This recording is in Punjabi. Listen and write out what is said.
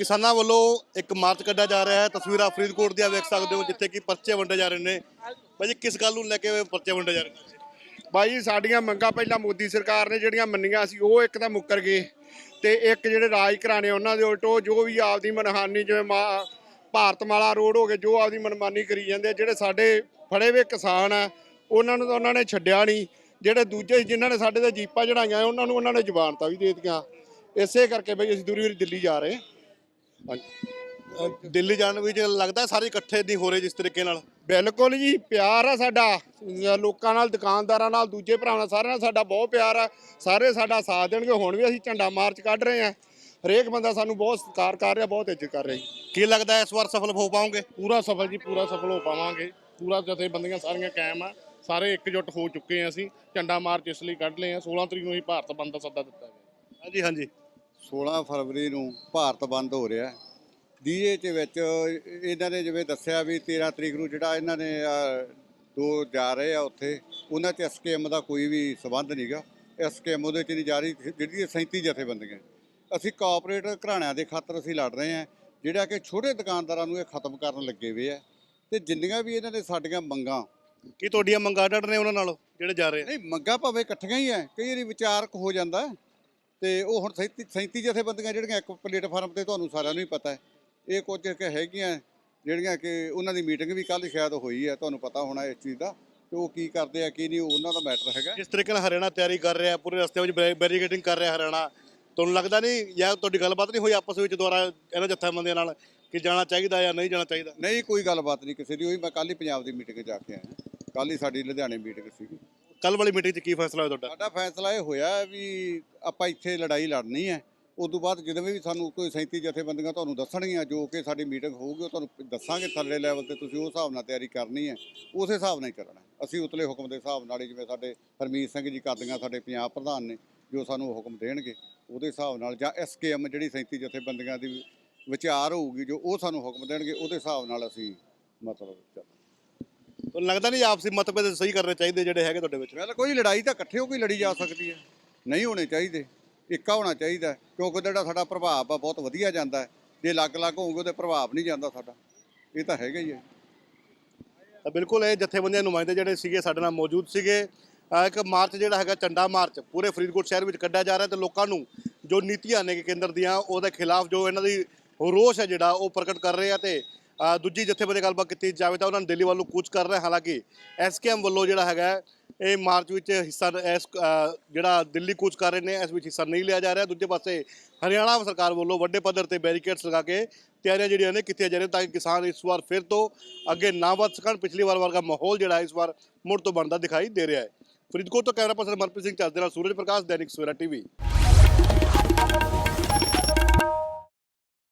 ਕਿਸਾਨਾਂ ਵੱਲੋਂ ਇੱਕ ਮਾਰਚ ਕੱਢਿਆ ਜਾ ਰਿਹਾ ਹੈ। ਤਸਵੀਰਾਂ ਫਰੀਦਕੋਟ ਦੀਆਂ ਵੇਖ ਸਕਦੇ ਹੋ ਜਿੱਥੇ ਕਿ ਪਰਚੇ ਵੰਡੇ ਜਾ ਰਹੇ ਨੇ। ਭਾਈ ਜੀ ਕਿਸ ਗੱਲ ਨੂੰ ਲੈ ਕੇ ਪਰਚੇ ਵੰਡੇ ਜਾ ਰਹੇ ਨੇ? ਬਾਈ ਸਾਡੀਆਂ ਮੰਗਾਂ ਪਹਿਲਾਂ ਮੋਦੀ ਸਰਕਾਰ ਨੇ ਜਿਹੜੀਆਂ ਮੰਨੀਆਂ ਸੀ ਉਹ ਇੱਕ ਤਾਂ ਮੁੱਕਰ ਗਏ। ਤੇ ਇੱਕ ਜਿਹੜੇ ਰਾਜ ਘਰਾਣੇ ਉਹਨਾਂ ਦੇ ਉਲਟੋ ਜੋ ਵੀ ਆਪਦੀ ਮਨਹਾਨੀ ਜਿਵੇਂ ਮਾ- ਭਾਰਤਮਾਲਾ ਰੋਡ ਹੋ ਗਏ ਜੋ ਆਪਦੀ ਮਨਮਾਨੀ ਕਰੀ ਜਾਂਦੇ ਆ, ਜਿਹੜੇ ਸਾਡੇ ਫੜੇ ਹੋਏ ਕਿਸਾਨ ਆ ਉਹਨਾਂ ਨੂੰ ਤਾਂ ਉਹਨਾਂ ਨੇ ਛੱਡਿਆ ਨਹੀਂ। ਜਿਹੜੇ ਦੂਜੇ ਜਿਨ੍ਹਾਂ ਨੇ ਸਾਡੇ ਤੇ ਜੀਪਾਂ ਚੜਾਈਆਂ ਉਹਨਾਂ ਨੂੰ ਉਹਨਾਂ ਨੇ ਜ਼ਬਾਨਤਾਂ ਵੀ ਦੇ ਦਿੱਤੀਆਂ। ਇਸੇ ਕਰਕੇ ਬਈ ਅਸੀਂ ਦੂਰੀ ਦੂਰੀ ਦਿੱਲੀ ਜਾ ਰਹੇ ਦਿੱਲੀ ਜਾਣ ਵਿੱਚ ਲੱਗਦਾ ਸਾਰੇ ਇਕੱਠੇ ਨਹੀਂ ਹੋ ਰਹੇ ਜਿਸ ਤਰੀਕੇ ਨਾਲ? ਬਿਲਕੁਲ ਜੀ ਪਿਆਰ ਆ ਸਾਡਾ। ਅਹ ਲੋਕਾਂ ਨਾਲ ਦੁਕਾਨਦਾਰਾਂ ਨਾਲ ਦੂਜੇ ਭਰਾਵਾਂ ਨਾਲ ਸਾਰਿਆਂ ਨਾਲ ਸਾਡਾ ਬਹੁਤ ਪਿਆਰ ਆ। ਸਾਰੇ ਸਾਡਾ ਸਾਥ ਦੇਣਗੇ ਹੁਣ ਵੀ ਅਸੀਂ ਝੰਡਾ ਮਾਰਚ ਕੱਢ ਰਹੇ ਆ ਹਰੇਕ ਬੰਦਾ ਸਾਨੂੰ ਬਹੁਤ ਸਤਿਕਾਰ ਕਰ ਰਿਹਾ ਬਹੁਤ ਇੱਜ਼ਤ ਕਰ ਰਿਹਾ ਜੀ। ਕੀ ਲੱਗਦਾ ਹੈ ਇਸ ਵਾਰ ਸਫਲ ਹੋ ਪਾਓਗੇ? ਪੂਰਾ ਸਫਲ ਜੀ ਪੂਰਾ ਸਫਲ ਹੋ ਪਾਵਾਂਗੇ। ਪੂਰਾ ਜਥੇਬੰਦੀਆਂ ਸਾਰੀਆਂ ਕਾਇਮ ਆ। ਸਾਰੇ ਇਕਜੁੱਟ ਹੋ ਚੁੱਕੇ ਆ ਅਸੀਂ। ਝੰਡਾ ਮਾਰਚ ਇਸ ਲਈ ਕੱਢ ਲਏ ਆ 16 ਤਰੀਕ ਨੂੰ ਹੀ ਭਾਰਤ ਬੰਦ ਦਾ ਸੱਦਾ ਦਿੱਤਾ ਗਿਆ। ਹਾਂਜੀ ਹਾਂਜੀ। 16 ਫਰਵਰੀ ਨੂੰ ਭਾਰਤ ਬੰਦ ਹੋ ਰਿਹਾ ਡੀਏ ਚ ਵਿੱਚ ਇਹਨਾਂ ਨੇ ਜਿਵੇਂ ਦੱਸਿਆ ਵੀ 13 ਤਰੀਕ ਨੂੰ ਜਿਹੜਾ ਇਹਨਾਂ ਨੇ ਦੋ ਜਾ ਰਹੇ ਆ ਉੱਥੇ ਉਹਨਾਂ ਚ ਐਸਕੇਐਮ ਦਾ ਕੋਈ ਵੀ ਸਬੰਧ ਨਹੀਂਗਾ ਐਸਕੇਐਮ ਉਹਦੇ ਚ ਨਹੀਂ ਜਾ ਰਹੀ ਜਿਹੜੀ 37 ਜਥੇਬੰਦੀਆਂ। ਅਸੀਂ ਕਾਰਪੋਰੇਟ ਘਰਾਣਿਆਂ ਦੇ ਖਾਤਰ ਅਸੀਂ ਲੜ ਰਹੇ ਆ ਜਿਹੜਾ ਕਿ ਛੋਟੇ ਦੁਕਾਨਦਾਰਾਂ ਨੂੰ ਇਹ ਖਤਮ ਕਰਨ ਲੱਗੇ ਹੋਏ ਆ। ਤੇ ਜਿੰਨੀਆਂ ਵੀ ਇਹਨਾਂ ਨੇ ਸਾਡੀਆਂ ਮੰਗਾਂ ਕੀ ਤੁਹਾਡੀਆਂ ਮੰਗਾਂ ਡੜ ਨੇ ਉਹਨਾਂ ਨਾਲੋਂ ਜਿਹੜੇ ਜਾ ਰਹੇ ਆ? ਨਹੀਂ ਮੰਗਾਂ ਭਾਵੇਂ ਇਕੱਠੀਆਂ ਹੀ ਐ ਕਈ ਵਾਰੀ ਵਿਚਾਰਕ ਹੋ ਜਾਂਦਾ। ਤੇ ਉਹ ਹੁਣ 37 37 ਜਥੇਬੰਦੀਆਂ ਜਿਹੜੀਆਂ ਇੱਕ ਪਲੇਟਫਾਰਮ ਤੇ ਤੁਹਾਨੂੰ ਸਾਰਿਆਂ ਨੂੰ ਹੀ ਪਤਾ ਹੈ। ਇਹ ਕੁਝ ਕਿ ਹੈਗੀਆਂ ਜਿਹੜੀਆਂ ਕਿ ਉਹਨਾਂ ਦੀ ਮੀਟਿੰਗ ਵੀ ਕੱਲ ਸ਼ਾਇਦ ਹੋਈ ਹੈ ਤੁਹਾਨੂੰ ਪਤਾ ਹੋਣਾ ਇਸ ਚੀਜ਼ ਦਾ ਤੇ ਉਹ ਕੀ ਕਰਦੇ ਆ ਕੀ ਨਹੀਂ ਉਹ ਉਹਨਾਂ ਦਾ ਮੈਟਰ ਹੈਗਾ। ਜਿਸ ਤਰੀਕੇ ਨਾਲ ਹਰਿਆਣਾ ਤਿਆਰੀ ਕਰ ਰਿਹਾ ਪੂਰੇ ਰਸਤੇ ਵਿੱਚ ਬੈਰੀਕੇਡਿੰਗ ਕਰ ਰਿਹਾ ਹਰਿਆਣਾ ਤੁਹਾਨੂੰ ਲੱਗਦਾ ਨਹੀਂ ਜਾਂ ਤੁਹਾਡੀ ਗੱਲਬਾਤ ਨਹੀਂ ਹੋਈ ਆਪਸ ਵਿੱਚ ਦੁਆਰਾ ਇਹਨਾਂ ਜਥੇਬੰਦੀਆਂ ਨਾਲ ਕਿ ਜਾਣਾ ਚਾਹੀਦਾ ਜਾਂ ਨਹੀਂ ਜਾਣਾ ਚਾਹੀਦਾ? ਨਹੀਂ ਕੋਈ ਗੱਲਬਾਤ ਨਹੀਂ ਕਿਸੇ ਦੀ ਹੋਈ ਮੈਂ ਕੱਲ ਹੀ ਪੰਜਾਬ ਦੀ ਮੀਟਿੰਗ ਜਾ ਕੇ ਆਇਆ। ਕੱਲ ਹੀ ਸਾਡੀ ਲੁਧਿਆਣੇ ਮੀਟਿੰਗ ਸੀਗੀ। ਕੱਲ ਵਾਲੀ ਮੀਟਿੰਗ 'ਚ ਕੀ ਫੈਸਲਾ ਹੋਇਆ ਤੁਹਾਡਾ? ਸਾਡਾ ਫੈਸਲਾ ਇਹ ਹੋਇਆ ਵੀ ਆਪਾਂ ਇੱਥੇ ਲੜਾਈ ਲੜਨੀ ਹੈ। ਉਸ ਤੋਂ ਬਾਅਦ ਜਦੋਂ ਵੀ ਸਾਨੂੰ ਕੋਈ 37 ਜਥੇਬੰਦੀਆਂ ਤੁਹਾਨੂੰ ਦੱਸਣਗੀਆਂ, ਜੋ ਕਿ ਸਾਡੀ ਮੀਟਿੰਗ ਹੋਊਗੀ, ਉਹ ਤੁਹਾਨੂੰ ਦੱਸਾਂਗੇ ਥੱਲੇ ਲੈਵਲ ਤੇ, ਤੁਸੀਂ ਉਸ ਹਿਸਾਬ ਨਾਲ ਤਿਆਰੀ ਕਰਨੀ ਹੈ। ਉਸੇ ਹਿਸਾਬ ਨਾਲ ਹੀ ਕਰਨਾ ਅਸੀਂ ਉਤਲੇ ਹੁਕਮ ਦੇ ਹਿਸਾਬ ਨਾਲ ਹੀ, ਜਿਵੇਂ ਸਾਡੇ ਹਰਮੀਤ ਸਿੰਘ ਜੀ ਕਰਦੀਆਂ, ਸਾਡੇ ਪੰਜਾਬ ਪ੍ਰਧਾਨ ਨੇ, ਜੋ ਸਾਨੂੰ ਹੁਕਮ ਦੇਣਗੇ, ਉਹਦੇ ਹਿਸਾਬ ਨਾਲ ਜਾਂ ਐਸਕੇਐਮ ਜਿਹੜੀ 37 ਜਥੇਬੰਦੀਆਂ ਦੀ ਵਿਚਾਰ ਹੋਊਗੀ, ਜੋ ਉਹ ਸਾਨੂੰ ਹੁਕਮ ਦੇਣਗੇ, ਉਹਦੇ ਹਿਸਾਬ ਨਾਲ ਅਸੀਂ ਮਤਲਬ ਚੱਲਾਂਗੇ। ਤੁਹਾਨੂੰ ਲੱਗਦਾ ਨਹੀਂ ਆਪਸੀ ਮਤਭੇਦ ਸਹੀ ਕਰਨੇ ਚਾਹੀਦੇ ਜਿਹੜੇ ਹੈਗੇ ਤੁਹਾਡੇ ਵਿੱਚ? ਗੱਲ ਕੋਈ ਲੜਾਈ ਤਾਂ ਇਕੱਠੇ ਹੋ ਕੇ ਲੜੀ ਜਾ ਸਕਦੀ ਹੈ। ਨਹੀਂ ਹੋਣੇ ਚਾਹੀਦੇ। ਇੱਕਾ ਹੋਣਾ ਚਾਹੀਦਾ ਹੈ, ਕਿਉਂਕਿ ਜਿਹੜਾ ਸਾਡਾ ਪ੍ਰਭਾਵ ਆ ਬਹੁਤ ਵਧੀਆ ਜਾਂਦਾ ਹੈ। ਜੇ ਅਲੱਗ-ਅਲੱਗ ਹੋਊਗੇ ਉਹਦੇ ਪ੍ਰਭਾਵ ਨਹੀਂ ਜਾਂਦਾ ਸਾਡਾ। ਇਹ ਤਾਂ ਹੈਗਾ ਹੀ ਹੈ। ਤਾਂ ਬਿਲਕੁਲ ਇਹ ਜਥੇਬੰਦੀਆਂ ਨੁਮਾਇੰਦੇ ਜਿਹੜੇ ਸੀਗੇ ਸਾਡੇ ਨਾਲ ਮੌਜੂਦ ਸੀਗੇ। ਅਹ ਇੱਕ ਮਾਰਚ ਜਿਹੜਾ ਹੈਗਾ ਝੰਡਾ ਮਾਰਚ ਪੂਰੇ ਫਰੀਦਕੋਟ ਸ਼ਹਿਰ ਵਿੱਚ ਕੱਢਿਆ ਜਾ ਰਿਹਾ ਤੇ ਲੋਕਾਂ ਨੂੰ ਜੋ ਨੀਤੀਆਂ ਨੇ ਕੇਂਦਰ ਦੀਆਂ ਉਹਦੇ ਖਿਲਾਫ ਜੋ ਇਹਨਾਂ ਦੀ ਰੋਸ ਹੈ ਜਿਹੜਾ ਉਹ ਪ੍ਰਗਟ ਕਰ ਰਹੇ ਆ ਤੇ ਦੂਜੀ ਜਥੇਬੰਦੀ ਗੱਲਬਾਤ ਕੀਤੀ ਜਾਵੇ ਤਾਂ ਉਹਨਾਂ ਨੂੰ ਦਿੱਲੀ ਵੱਲੋਂ ਕੂਚ ਕਰ ਰਹੇ, ਹਾਲਾਂਕਿ ਐਸਕੇਐਮ ਵੱਲੋਂ ਜਿਹੜਾ ਹੈਗਾ ਇਹ ਮਾਰਚ ਵਿੱਚ ਹਿੱਸਾ ਇਸ ਜਿਹੜਾ ਦਿੱਲੀ ਕੂਚ ਕਰ ਰਹੇ ਨੇ, ਇਸ ਵਿੱਚ ਹਿੱਸਾ ਨਹੀਂ ਲਿਆ ਜਾ ਰਿਹਾ। ਦੂਜੇ ਪਾਸੇ ਹਰਿਆਣਾ ਸਰਕਾਰ ਵੱਲੋਂ ਵੱਡੇ ਪੱਧਰ ਤੇ ਬੈਰੀਕੇਡਸ ਲਗਾ ਕੇ ਤਿਆਰੀਆਂ ਜਿਹੜੀਆਂ ਨੇ ਕੀਤੀਆਂ ਜਾ ਰਹੀਆਂ ਤਾਂ ਕਿ ਕਿਸਾਨ ਇਸ ਵਾਰ ਫਿਰ ਤੋਂ ਅੱਗੇ ਨਾ ਵੱਧ ਸਕਣ। ਪਿਛਲੀ ਵਾਰ ਵਰਗਾ ਮਾਹੌਲ ਜਿਹੜਾ ਇਸ ਵਾਰ ਮੁੜ ਤੋਂ ਬਣਦਾ ਦਿਖਾਈ ਦੇ ਰਿਹਾ ਹੈ। ਫਰੀਦਕੋਟ ਤੋਂ ਕੈਮਰਾ ਪਰਸਨ ਮਨਪ੍ਰੀਤ ਸਿੰਘ ਚੱਜ ਦੇ ਨਾਲ ਸੂਰਜ ਪ੍ਰਕਾਸ਼, ਦੈਨਿਕ ਸਵੇਰਾ ਟੀਵੀ।